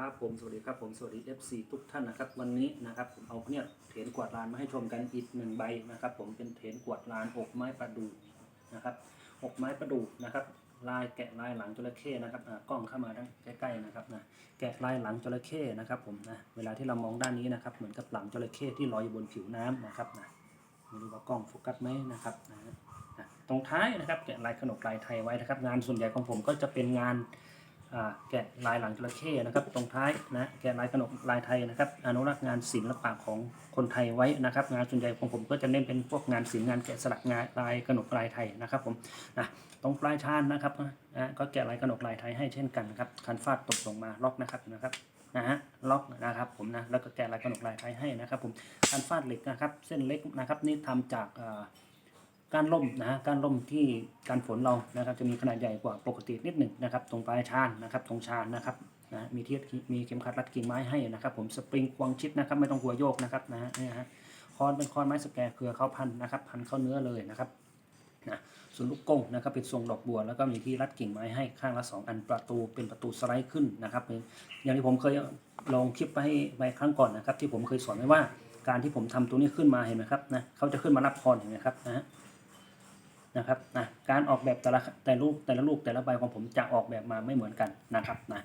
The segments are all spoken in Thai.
ครับผมสวัสดีครับผมสวัสดี FC ทุกท่านนะครับ วันนี้นะครับผมเอาเนี่ยเถนกวาดลานมาให้ชมกันอีกหนึ่งใบนะครับ ผมเป็นเถนกวาดลานอกไม้ประดูนะครับอกไม้ประดูนะครับ ลายแกะลายหลังจระเข้นะครับอ่ากล้องเข้ามาด้านใกล้ๆนะครับนะแกะลายหลังจระเข้นะครับผมนะเวลาที่เรามองด้านนี้นะครับ เหมือนกับหลังจระเข้ที่ลอยอยู่บนผิวน้ำนะครับนะไม่รู้ว่ากล้องโฟกัสไหมนะครับนะตรงท้ายนะครับแกะลายขนมลายไทยไว้นะครับ งานส่วนใหญ่ของผมก็จะเป็นงาน แกะลายหลังจระเข้นะครับ ตรงท้ายนะแกะลายขนมลายไทยนะครับ อนุรักษ์งานศิลปะของคนไทยไว้นะครับ งานส่วนใหญ่ของผมก็จะเน้นเป็นพวกงานศิลป์งานแกะสลักงานลายขนมลายไทยนะครับผมนะตรงปลายชานนะครับนะก็แกะลายขนมลายไทยให้เช่นกันนะครับคันฟาดตกลงมาล็อกนะครับนะครับนะฮะล็อกนะครับผมนะแล้วก็แกะลายขนมลายไทยให้นะครับผมคันฟาดเหล็กนะครับ เส้นเล็กนะครับนี่ทำจากอ่า กานล่มนะฮะกานล่มที่การฝนเรานะครับจะมีขนาดใหญ่กว่าปกตินิดหนึ่งนะครับ ตรงปลายชานนะครับตรงชานนะครับนะมีเที่มีเข็มขัดรัดกิ่งไม้ให้นะครับ ผมสปริงควงชิดนะครับไม่ต้องกลัวโยกนะครับนะฮะเนี่ยฮะคอนเป็นคอนไม้สแกร์เครือเขาพันนะครับพันเข้าเนื้อเลยนะครับนะส่วนลูกกงนะครับเป็นทรงดอกบัว แล้วก็มีที่รัดกิ่งไม้ให้ข้างละสองอันประตูเป็นประตูสไลด์ขึ้นนะครับอย่างที่ผมเคยลองคลิปไปให้ไปครั้งก่อนนะครับ ที่ผมเคยสอนไว้ว่าการที่ผมทำตัวนี้ขึ้นมาเห็นไหมครับนะเขาจะขึ้นมารับพรเห็นไหมครับนะฮะ นะครับนะการออกแบบแต่ละแต่ลูกแต่ละลูกแต่ละใบของผมจะออกแบบมาไม่เหมือนกันนะครับนะ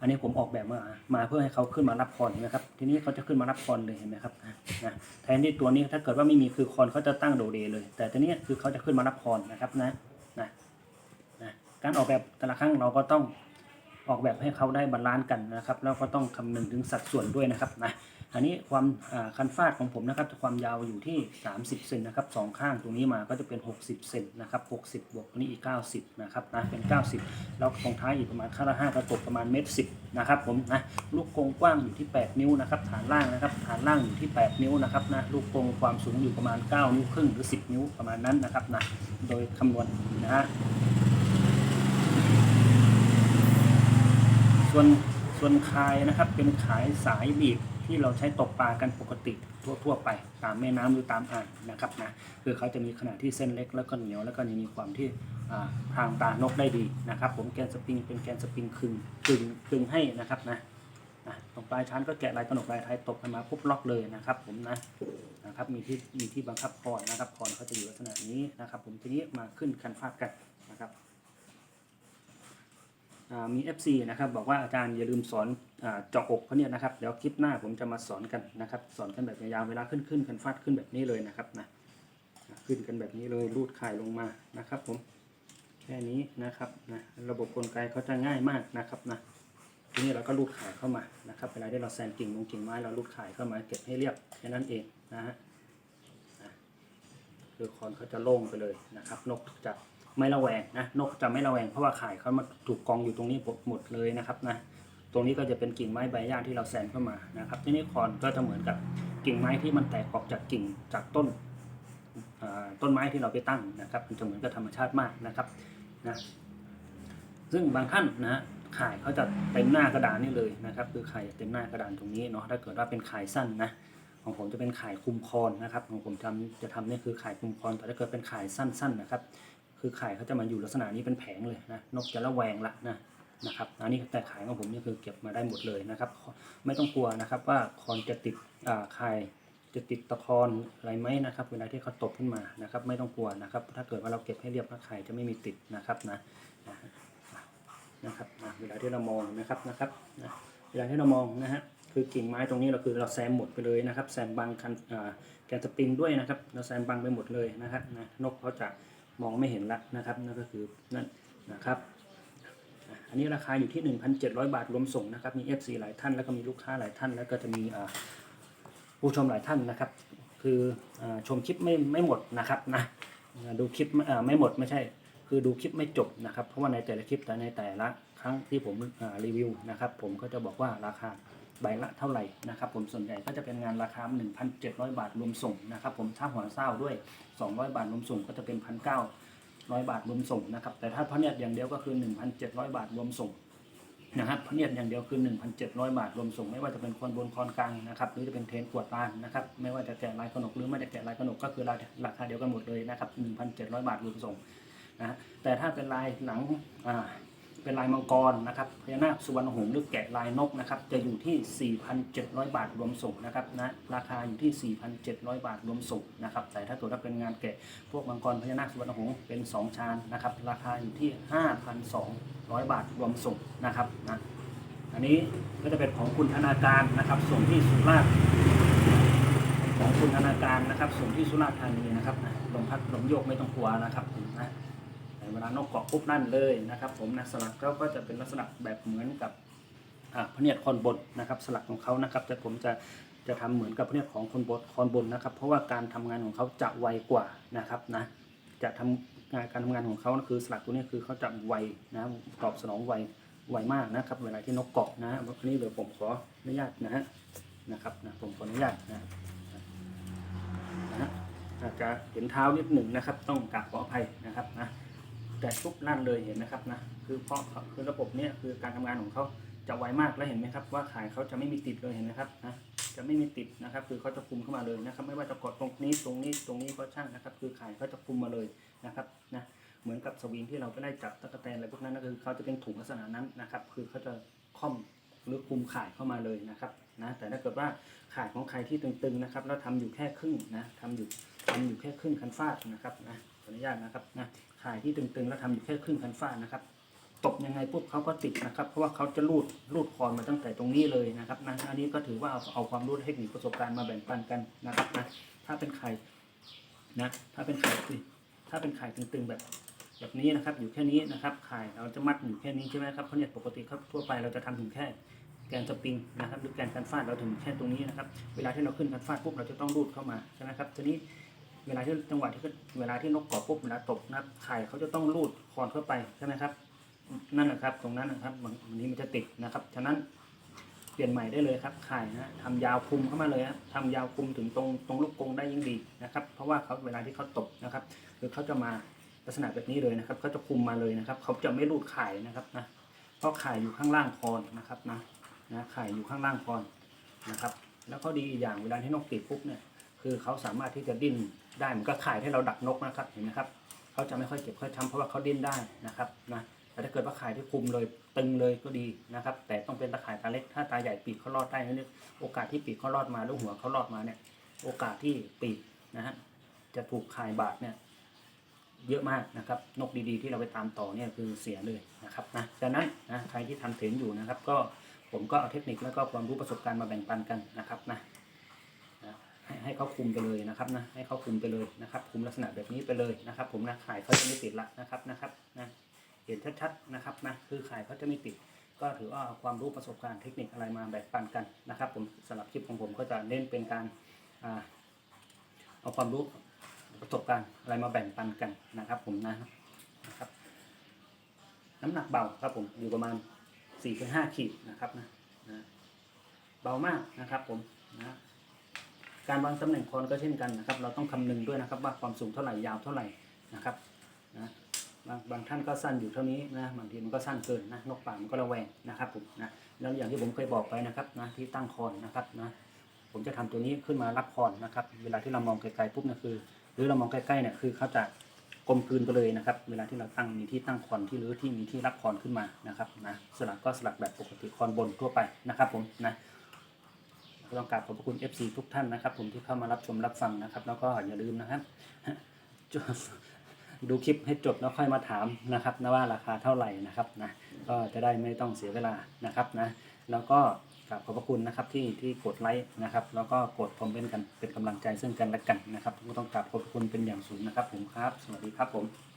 อันนี้ผมออกแบบมามาเพื่อให้เขาขึ้นมารับคอนนะครับทีนี้เขาจะขึ้นมารับคอนเลยเห็นไหมครับนะนะแทนที่ตัวนี้ถ้าเกิดว่าไม่มีคือคอนเขาจะตั้งโดเดเลย แต่ตัวนี้คือเขาจะขึ้นมารับคอนนะครับนะนะนะการออกแบบแต่ละครั้งเราก็ต้อง ออกแบบให้เขาได้บาลานซ์กันนะครับ แล้วก็ต้องคำนึงถึงสัดส่วนด้วยนะครับนะอันนี้ความคันฟาดของผมนะครับความยาวอยู่ที่ 30เซนนะครับสองข้างตรงนี้มาก็จะเป็น 60เซนนะครับ60 บวกตรงนี้อีก 90นะครับนะเป็น 90 แล้วตรงท้ายอีกประมาณข้างละ5กระตกประมาณเมตรสินะครับผมนะลูกกรงกว้างอยู่ที่ 8 นิ้วนะครับฐานล่างนะครับฐานล่างอยู่ที่ 8 นิ้วนะครับนะลูกกรงความสูงอยู่ประมาณ 9 นิ้วครึ่งหรือ 10 นิ้วประมาณนั้นนะครับนะโดยคำนวณนะฮะ ส่วนส่วนคายนะครับเป็นขายสายบีบที่เราใช้ตกปลากันปกติทั่วๆไป ตามแม่น้ำหรือตามอ่างนะครับนะคือเขาจะมีขนาดที่เส้นเล็กแล้วก็เหนียวแล้วก็มีความที่ทางตานกได้ดีนะครับ ผมแกนสปริงเป็นแกนสปริงคึงคึงคึงให้นะครับนะตรงปลายชั้นก็แกะลายกระหนกลายไทยตกกันมาปุ๊บล็อกเลยนะครับ ผมนะนะครับมีที่มีที่บังคับคอนนะครับคอนเขาจะอยู่ลักษณะนี้นะครับ ผมทีนี้มาขึ้นคันฟาดกันนะครับ มี FC นะครับบอกว่าอาจารย์อย่าลืมสอนเจาะอกเขาเนี่ยนะครับเดี๋ยวคลิปหน้าผมจะมาสอนกันนะครับสอนกันแบบยาวเวลาขึ้นขึ้นกันฟาดขึ้นแบบนี้เลยนะครับนะขึ้นกันแบบนี้เลยรูดข่ายลงมานะครับ ผมแค่นี้นะครับนะระบบกลไกเขาจะง่ายมากนะครับนะทีนี้เราก็รูดข่ายเข้ามานะครับเวลาที่เราแซนกิ่งลงกิ่งไม้เรารูดข่ายเข้ามาเก็บให้เรียบแค่นั้นเองนะฮะคือคอนเขาจะโล่งไปเลยนะครับ นกจะ ไม่ระแวงนะนกจะไม่ระแวงเพราะว่าไข่เขามาถูกกองอยู่ตรงนี้หมดเลยนะครับนะตรงนี้ก็จะเป็นกิ่งไม้ใบหญ้าที่เราแซนเข้ามานะครับ ที่นี่คอนก็จะเหมือนกับกิ่งไม้ที่มันแตกออกจากกิ่งจากต้นต้นไม้ที่เราไปตั้งนะครับมันจะเหมือนกับธรรมชาติมากนะครับนะซึ่งบางท่านนะข่ายเขาจะเต็มหน้ากระดานนี่เลยนะครับ คือไข่เต็มหน้ากระดานตรงนี้เนาะถ้าเกิดว่าเป็นไข่สั้นนะของผมจะเป็นไข่คุมคอนนะครับของผมทำจะทำนี่คือไข่คุมคอนแต่ถ้าเกิดเป็นไข่สั้นๆนะครับ คือไข่เขาจะมาอยู่ลักษณะนี้เป็นแผงเลยนะนกจะระแวงละนะนะครับอันนี้แต่ข่ายของผมนี่คือเก็บมาได้หมดเลยนะครับ ไม่ต้องกลัวนะครับว่าคอนจะติดอ่าข่จะติดตะคอนอะไรไหมนะครับ เวลาที่เขาตกขึ้นมานะครับ ไม่ต้องกลัวนะครับ ถ้าเกิดว่าเราเก็บให้เรียบนะข่จะไม่มีติดนะครับนะนะครับนะเวลาที่เรามองนะครับนะครับนะเวลาที่เรามองนะฮะคือกิ่งไม้ตรงนี้เราคือเราแซมหมดไปเลยนะครับแซมบังคันแกนสปริงด้วยนะครับ เราแซมบังไปหมดเลยนะครับนะนกเขาจะ มองไม่เห็นละนะครับนั่นก็คือนั่นนะครับ อันนี้ราคาอยู่ที่ 1,700 บาทรวมส่งนะครับ มี FC หลายท่านแล้วก็มีลูกค้าหลายท่าน แล้วก็จะมีผู้ชมหลายท่านนะครับ คืออชมคลิปไม่ไม่หมดนะครับนะดูคลิปไม่ไม่หมดไม่ใช่ คือดูคลิปไม่จบนะครับ เพราะว่าในแต่ละคลิปแต่ในแต่ละครั้งที่ผมรีวิวนะครับ ผมก็จะบอกว่าราคา ใบละเท่าไหร่นะครับผมส่วนใหญ่ก็จะเป็นงานราคา 1,700 บาทรวมส่งนะครับผมถ้าหัวเศร้าด้วย 200 บาทรวมส่งก็จะเป็น 1,900 บาทรวมส่งนะครับแต่ถ้าพระเนียดอย่างเดียวก็คือ 1,700 บาทรวมส่งนะครับพระเนียดอย่างเดียวคือ 1,700 บาทรวมส่ง ไม่ว่าจะเป็นคนบนคอนกลางนะครับหรือจะเป็นเทนขวดลานนะครับไม่ว่าจะแกะลายขนกหรือไม่จะแกะลายขนกก็คือราคาเดียวกันหมดเลยนะครับ1,700 บาทรวมส่งนะฮะแต่ถ้าเป็นลายหลังอ่า เป็นลายมังกรนะครับพญานาคสุวรรณหงส์หรือแกะลายนกนะครับจะอยู่ที่ 4,700 บาทรวมส่งนะครับนะราคาอยู่ที่ 4,700 บาทรวมส่งนะครับแต่ถ้าเกิดว่าเป็นงานแกะพวกมังกรพญานาคสุวรรณหงส์เป็น 2 ชานนะครับราคาอยู่ที่ 5,200 บาทรวมส่งนะครับนะอันนี้ก็จะเป็นของคุณธนาการนะครับส่งที่สุราษฎร์ของคุณธนาการนะครับส่งที่สุราษฎร์ธานีนะครับนะลมพัดลมโยกไม่ต้องกลัวนะครับนะ เวลานกเกาะปุ๊บนั่นเลยนะครับ ผมนะสลักเขาก็จะเป็นลักษณะแบบเหมือนกับพระเนียดคอนบนนะครับ สลักของเขานะครับแต่ผมจะจะทำเหมือนกับพระเนียดของคนบนคอนบนนะครับ เพราะว่าการทำงานของเขาจะไวกว่านะครับนะจะทำงานการทำงานของเขานะคือสลักตัวนี้คือเขาจะไวนะตอบสนองไวไวมากนะครับ เวลาที่นกเกาะนะอันนี้เดี๋ยวผมขออนุญาตนะฮะนะครับนะผมขออนุญาตนะนะฮะอาจจะเห็นเท้านิดหนึ่งนะครับ ต้องกราบขออภัยนะครับนะ แต่ทุบนั่นเลยเห็นนะครับนะคือเพราะคือระบบเนี้ยคือการทำงานของเขาจะไวมากแล้วเห็นไหมครับว่าขายเขาจะไม่มีติดเลยเห็นไหมครับนะจะไม่มีติดนะครับ คือเขาจะคุมเข้ามาเลยนะครับ ไม่ว่าจะกดตรงนี้ตรงนี้ตรงนี้ก็ช่างนะครับ คือขายเขาจะคุมมาเลยนะครับนะเหมือนกับสวิงที่เราไปได้จับตะกแตนอะไรพวกนั้นก็คือเขาจะเป็นถุงลักษณะนั้นนะครับ คือเขาจะค่อมหรือคุมขายเข้ามาเลยนะครับนะแต่ถ้าเกิดว่าขายของใครที่ตึงๆนะครับแล้วทำอยู่แค่ครึ่งนะทำอยู่ทำอยู่แค่ครึ่งคันฟาดนะครับนะ ขออนุญาตนะครับนะขายที่ตึงๆ แล้วทำอยู่แค่ครึ่งคันฟ้านะครับ ตบยังไงปุ๊บเขาก็ติดนะครับ เพราะว่าเขาจะรูดรูดคอนมาตั้งแต่ตรงนี้เลยนะครับนะอันนี้ก็ถือว่าเอาเอาความรู้เทคนิคประสบการณ์มาแบ่งปันกันนะครับนะถ้าเป็นไข่นะถ้าเป็นไข่สิถ้าเป็นไข่ตึงๆแบบแบบนี้นะครับอยู่แค่นี้นะครับไข่เราจะมัดอยู่แค่นี้ใช่ไหมครับเพราะเนี่ยปกติครับทั่วไปเราจะทำถึงแค่แกนสปริงนะครับหรือแกนกันฟาดเราถึงแค่ตรงนี้นะครับ เวลาที่เราขึ้นกันฟาดปุ๊บเราจะต้องรูดเข้ามาใช่ไหมครับทีนี้ เวลาที่จังหวะที่เวลาที่นกเกาะปุ๊บเวลาตกนะครับไข่เขาจะต้องรูดคอนเข้าไปใช่ไหมครับ นั่นแหละครับ ตรงนั้นนะครับวันนี้มันจะติดนะครับ ฉะนั้นเปลี่ยนใหม่ได้เลยครับไข่นะทำยาวคุมเข้ามาเลยนะทำยาวคุมถึงตรงตรงลูกกรงได้ยิ่งดีนะครับ เพราะว่าเขาเวลาที่เขาตกนะครับคือเขาจะมาลักษณะแบบนี้เลยนะครับเขาจะคุมมาเลยนะครับ เขาจะไม่รูดไข่นะครับนะเพราะไข่อยู่ข้างล่างคอนนะครับนะนะไข่อยู่ข้างล่างคอนนะครับ แล้วก็ดีอีกอย่างเวลาที่นกติดปุ๊บเนี่ยคือเขาสามารถที่จะดิ้น ได้มือนกับข่ายที่เราดักนกนะครับเห็นไหมครับเขาจะไม่ค่อยเจ็บค่อยช้ำเพราะว่าเขาดิ้นได้นะครับนะแต่ถ้าเกิดว่าข่ายที่คุมเลยตึงเลยก็ดีนะครับ แต่ต้องเป็นตะข่ายตาเล็กถ้าตาใหญ่ปีกเขารอดได้นั่นเนี่โอกาสที่ปีกเขารอดมาหรือหัวเขารอดมาเนี่ย โอกาสที่ปีกนะฮะจะถูกข่ายบาดเนี่ยเยอะมากนะครับ นกดีๆ ที่เราไปตามต่อเนี่ยคือเสียเลยนะครับนะดังนั้นนะใครที่ทำเถนอยู่นะครับ ก็ผมก็เอาเทคนิคแล้วก็ความรู้ประสบการณ์มาแบ่งปันกันนะครับนะ ให้เขาคุมไปเลยนะครับนะให้เขาคุมไปเลยนะครับ คุมลักษณะแบบนี้ไปเลยนะครับ ผมนะขายเขาจะไม่ติดละนะครับนะครับนะเห็นชัดๆนะครับนะคือขายเขาจะไม่ติด ก็ถือว่าความรู้ประสบการณ์เทคนิคอะไรมาแบ่งปันกันนะครับ ผมสำหรับคลิปของผมก็จะเน้นเป็นการเอาความรู้ประสบการณ์อะไรมาแบ่งปันกันนะครับ ผมนะนะครับ น้ำหนักเบาครับผมอยู่ประมาณ4-5ขีดนะครับนะนะเบามากนะครับผมนะ การวางตำแหน่งคอนก็เช่นกันนะครับ เราต้องคำนึงด้วยนะครับว่าความสูงเท่าไหร่ยาวเท่าไหร่นะครับนะบางบางท่านก็สั้นอยู่เท่านี้นะบางทีมันก็สั้นเกินนะนกป่ามันก็ระแวงนะครับผมนะแล้วอย่างที่ผมเคยบอกไปนะครับนะที่ตั้งคอนนะครับนะผมจะทำตัวนี้ขึ้นมารับคอนนะครับ เวลาที่เรามองไกลๆปุ๊บเนี่ยคือ หรือเรามองใกล้ๆเนี่ยคือเขาจะกลมกลืนไปเลยนะครับ เวลาที่เราตั้งมีที่ตั้งคอนที่หรือที่มีที่รับคอนขึ้นมานะครับนะสลักก็สลักแบบปกติคอนบนทั่วไปนะครับผมนะ ก็ต้องกราบขอบพระคุณ FC ทุกท่านนะครับผมที่เข้ามารับชมรับฟังนะครับ แล้วก็อย่าลืมนะครับจบดูคลิปให้จบแล้วค่อยมาถามนะครับนะว่าราคาเท่าไหร่นะครับนะก็จะได้ไม่ต้องเสียเวลานะครับนะแล้วก็กราบขอบพระคุณนะครับที่ที่กดไลค์นะครับแล้วก็กดคอมเมนต์กันเป็นกำลังใจซึ่งกันและกันนะครับก็ต้องกราบขอบพระคุณเป็นอย่างสูงนะครับผมครับ สวัสดีครับผม